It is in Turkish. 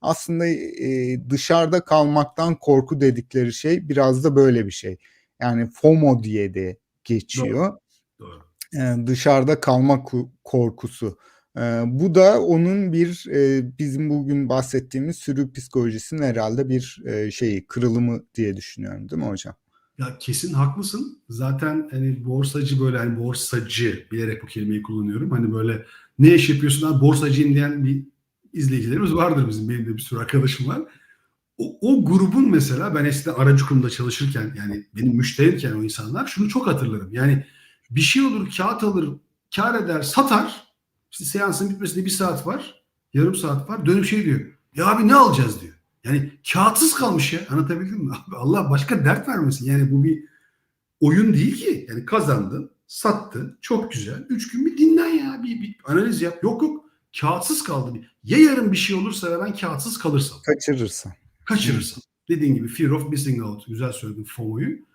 aslında e, dışarıda kalmaktan korku dedikleri şey biraz da böyle bir şey. Yani FOMO diye de geçiyor. Doğru. E, dışarıda kalma ku- korkusu. E, bu da onun bir e, bizim bugün bahsettiğimiz sürü psikolojisinin herhalde bir e, şeyi kırılımı diye düşünüyorum değil mi hocam? Ya kesin haklısın. Zaten hani borsacı böyle hani borsacı bilerek bu kelimeyi kullanıyorum. Hani böyle ne iş yapıyorsun abi borsacıyım diyen bir izleyicilerimiz vardır bizim. Benim de bir sürü arkadaşım var. O, o grubun mesela ben eskiden aracı kurumda çalışırken yani benim müşterimken o insanlar şunu çok hatırlarım. Yani bir şey olur kağıt alır kar eder satar. İşte seansın bitmesine bir saat var. Yarım saat var. Dönüp şey diyor. Ya abi ne alacağız diyor. Yani kağıtsız kalmış ya. Anlatabildim mi? Abi Allah başka dert vermesin. Yani bu bir oyun değil ki. Yani kazandın, sattın. Çok güzel. Üç gün bir dinlen ya. Bir, bir analiz yap. Yok yok. Kağıtsız kaldı. Ya yarın bir şey olursa ve ben kağıtsız kalırsam. Kaçırırsan. Kaçırırsam. Dediğin gibi fear of missing out. Güzel söyledin FOMO'yu.